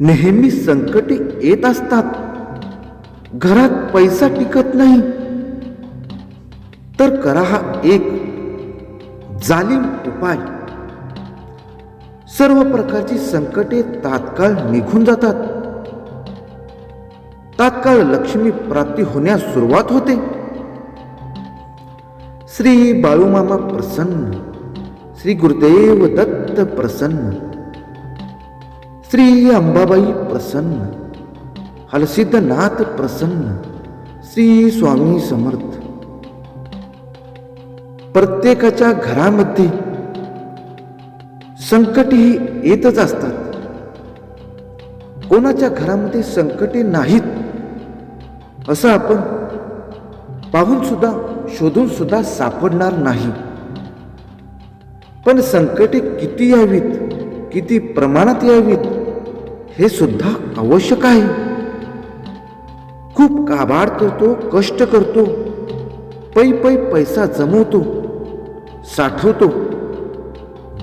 नेहमी संकटे येत असतात. घरात पैसा टिकत नाही. तर करा हा एक जालिम उपाय. सर्व प्रकारची संकटे तात्काळ निघून जातात. तात्काळ लक्ष्मी प्राप्ती होण्यास सुरुवात होते. श्री बाळूमामा प्रसन्न श्री गुरुदेव दत्त प्रसन्न. श्री अंबाबाई प्रसन्न हलसिद्धनाथ प्रसन्न श्री स्वामी समर्थ प्रत्येकाच्या घरामध्ये संकटही येतच असतात कोणाच्या घरामध्ये संकटे नाहीत असं आपण पाहून सुद्धा शोधून सुद्धा सापडणार नाही. पण संकटे किती यावीत किती प्रमाणात यावीत हे सुद्धा आवश्यक आहे. खूप काबाड करतो कष्ट करतो. पै पै पैसा जमवतो साठवतो.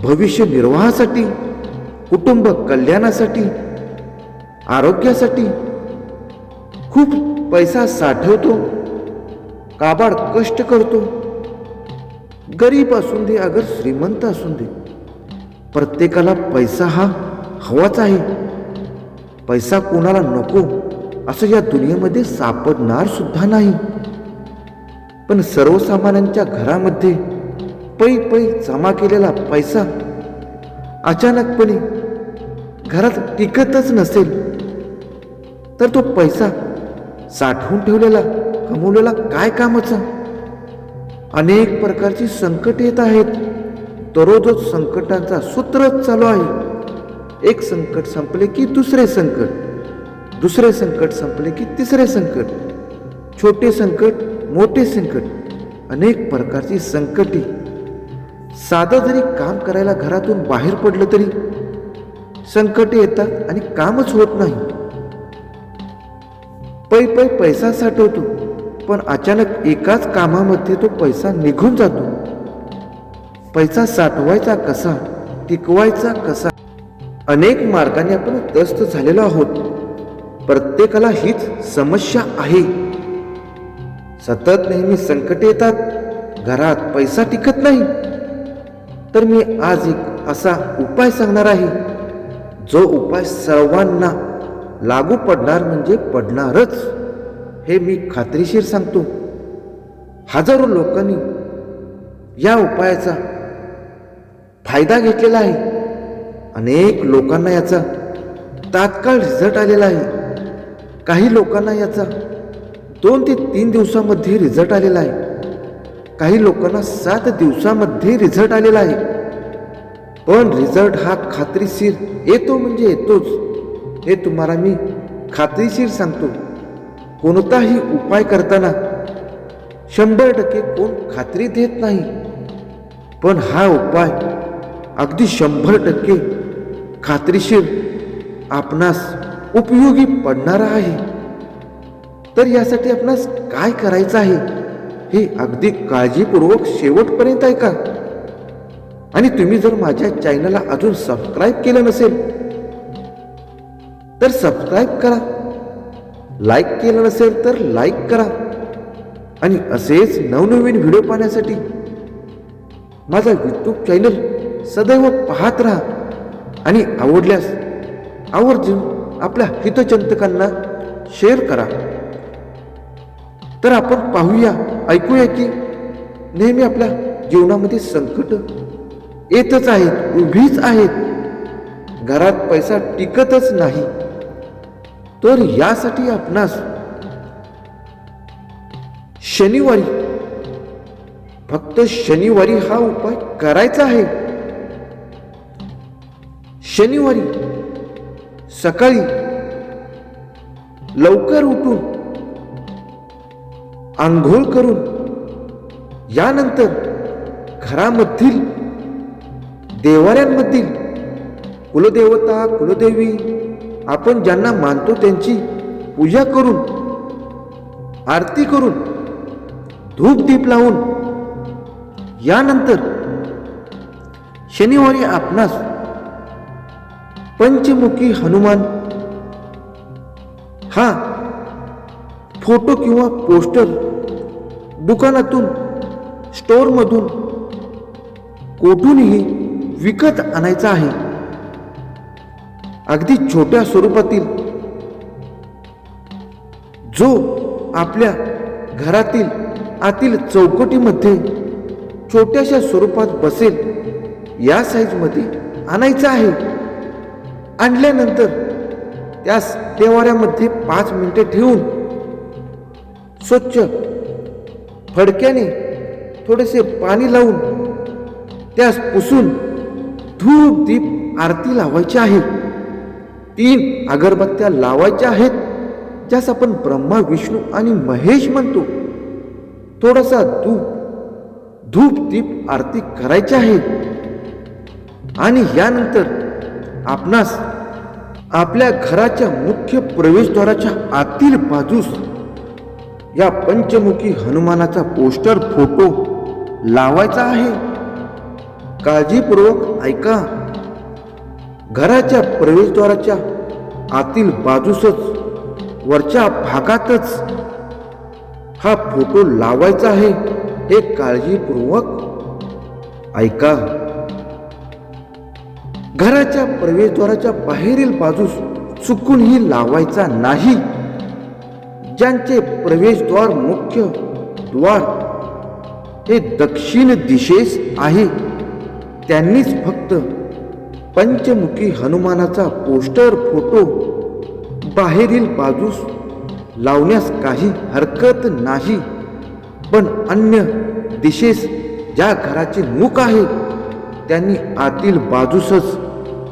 भविष्य निर्वाहासाठी कुटुंब कल्याणासाठी आरोग्यासाठी खूप पैसा साठवतो. काबाड कष्ट करतो. गरीब असून दे अगर श्रीमंत असून दे प्रत्येकाला पैसा हा हवाच आहे. पैसा कोणाला नको? असं या दुनियेमध्ये सापडणार सुद्धा नाही. पण सर्वसामान्यांच्या घरामध्ये पै पै जमा केलेला पैसा अचानकपणे घरात टिकतच नसेल तर तो पैसा साठवून ठेवलेला कमवलेला काय कामाचा? अनेक प्रकारची संकट येत आहेत. दररोजच संकटांचा सूत्रच चालू आहे. एक संकट संपले की दुसरे संकट दुसरे संकट संपले की तिसरे संकट छोटे संकट मोठे संकट अनेक प्रकारची संकटे. साधं जरी काम करायला घरातून बाहेर पडलं तरी संकटे येतात आणि कामच होत नाही. पै पै पैसा साठवतो पण अचानक एकाच कामामध्ये तो पैसा निघून जातो. पैसा साठवायचा कसा टिकवायचा कसा? अनेक मार्गाने आपण त्रस्त झालेलो आहोत. प्रत्येकाला हीच समस्या आहे. सतत नेहमी संकट येतात. घरात पैसा टिकत नाही. तर मी आज एक असा उपाय सांगणार आहे. जो उपाय सर्वांना लागू पडणार म्हणजे पडणारच. हे मी खात्रीशीर सांगतो. हजारो लोकांनी या उपायाचा फायदा घेतलेला आहे. अनेक लोकांना याचा तात्काळ रिझल्ट आलेला आहे. काही लोकांना याचा दोन ते तीन दिवसामध्ये रिझल्ट आलेला आहे. काही लोकांना सात दिवसामध्ये रिझल्ट आलेला आहे. पण रिझल्ट हा खात्रीशीर येतो म्हणजे येतोच. हे तुम्हाला मी खात्रीशीर सांगतो. कोणताही उपाय करताना शंभर टक्के कोण खात्री देत नाही. पण हा उपाय अगदी शंभर टक्के खात्रीशीर आपणास उपयोगी पडणारा आहे. तर यासाठी आपणास काय करायचं आहे हे अगदी काळजीपूर्वक शेवटपर्यंत ऐका. आणि तुम्ही जर माझ्या चॅनलला अजून सबस्क्राईब केलं नसेल तर सबस्क्राईब करा. लाईक केलं नसेल तर लाईक करा. आणि असेच नवनवीन व्हिडिओ पाहण्यासाठी माझा यूट्यूब चॅनल सदैव पाहत राहा. आणि आवडल्यास आवर्जून आपल्या हितचिंतकांना शेअर करा. तर आपण पाहूया ऐकूया की नेहमी आपल्या जीवनामध्ये संकट येतच आहेत उभीच आहेत. घरात पैसा टिकतच नाही. तर यासाठी आपणास शनिवारी फक्त शनिवारी हा उपाय करायचा आहे. शनिवारी सकाळी लवकर उठून आंघोळ करून यानंतर घरामधील देवाऱ्यांमधील कुलदेवता कुलदेवी आपण ज्यांना मानतो त्यांची पूजा करून आरती करून धूप दीप लावून यानंतर शनिवारी आपणास पंचमुखी हनुमान. हा फोटो किंवा पोस्टर दुकानातून स्टोअरमधून कोठूनही विकत आणायचा आहे. अगदी छोट्या स्वरूपातील जो आपल्या घरातील आतील चौकटीमध्ये छोट्याशा स्वरूपात बसेल या साईजमध्ये आणायचा आहे. आणल्यानंतर त्यास देवाऱ्यामध्ये पाच मिनिटे ठेवून स्वच्छ फडक्याने थोडेसे पाणी लावून त्यास पुसून धूप दीप आरती लावायची आहे. तीन अगरबत्त्या लावायच्या आहेत ज्यास आपण ब्रह्मा विष्णू आणि महेश म्हणतो. थोडासा धूप धूप दीप आरती करायची आहे. आणि यानंतर आपणास आपल्या घराच्या मुख्य प्रवेशद्वाराच्या आतील बाजूस या पंचमुखी हनुमानाचा पोस्टर फोटो लावायचा आहे. काळजीपूर्वक ऐका. घराच्या प्रवेशद्वाराच्या आतील बाजूसच वरच्या भागातच हा फोटो लावायचा आहे. हे काळजीपूर्वक ऐका. घराच्या प्रवेशद्वाराच्या बाहेरील बाजूस चुकूनही लावायचा नाही. ज्यांचे प्रवेशद्वार मुख्य द्वार हे दक्षिण दिशेस आहे त्यांनीच फक्त पंचमुखी हनुमानाचा पोस्टर फोटो बाहेरील बाजूस लावण्यास काही हरकत नाही. पण अन्य दिशेस ज्या घराचे मुख आहे त्यांनी आतील बाजूसच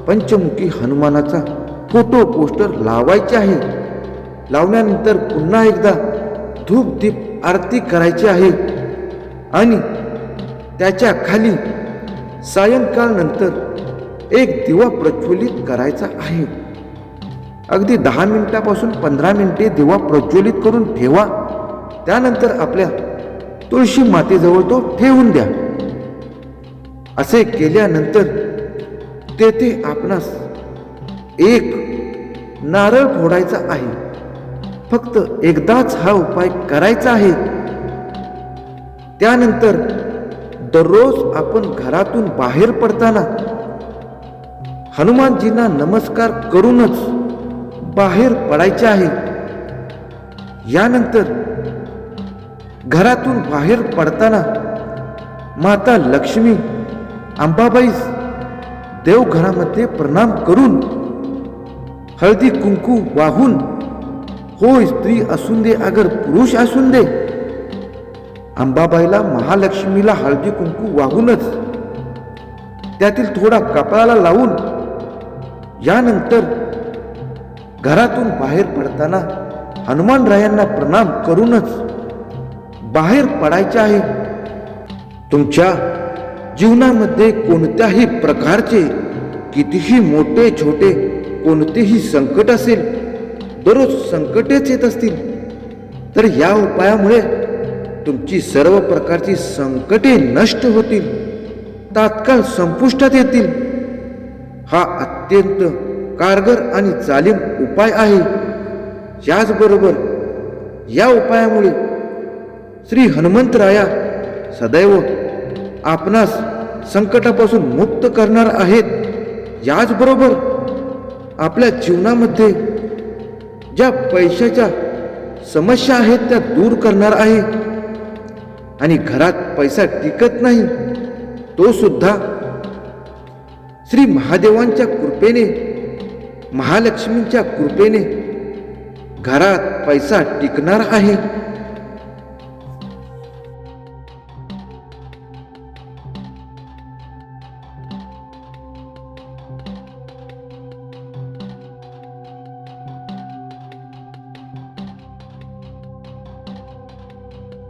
पंचमुखी हनुमानाचा फोटो पोस्टर लावायचे आहे. लावल्यानंतर पुन्हा एकदा धूप दीप आरती करायची आहे. आणि त्याच्याखाली सायंकाळ नंतर एक दिवा प्रज्वलित करायचा आहे. अगदी दहा मिनिटापासून पंधरा मिनिटे दिवा प्रज्वलित करून ठेवा. त्यानंतर आपल्या तुळशी मातेजवळ तो ठेवून द्या. असे केल्यानंतर तेथे आपणास एक नारळ फोडायचा आहे. फक्त एकदाच हा उपाय करायचा आहे. त्यानंतर दररोज आपण घरातून बाहेर पडताना हनुमानजींना नमस्कार करूनच बाहेर पडायचे आहे. यानंतर घरातून बाहेर पडताना माता लक्ष्मी अंबाबाईस देवघरामध्ये प्रणाम करून हळदी कुंकू वाहून होय स्त्री असून दे अगर पुरुष असून दे अंबाबाईला महालक्ष्मीला हळदी कुंकू वाहूनच त्यातील थोडा कपाळाला लावून यानंतर घरातून बाहेर पडताना हनुमानरायांना प्रणाम करूनच बाहेर पडायचे आहे. तुमच्या जीवनामध्ये कोणत्याही प्रकारचे कितीही मोठे छोटे कोणतेही संकट असेल दररोज संकटेच येत असतील. तर या उपायामुळे तुमची सर्व प्रकारची संकटे नष्ट होतील तात्काळ संपुष्टात येतील. हा अत्यंत कारगर आणि जालिम उपाय आहे. याचबरोबर या उपायामुळे श्री हनुमंतराया सदैव आपणास संकटापासून मुक्त करणार आहेत. याचबरोबर आपल्या जीवनामध्ये ज्या पैशाच्या समस्या आहेत त्या दूर करणार आहे. आणि घरात पैसा टिकत नाही तो सुद्धा श्री महादेवांच्या कृपेने महालक्ष्मींच्या कृपेने घरात पैसा टिकणार आहे.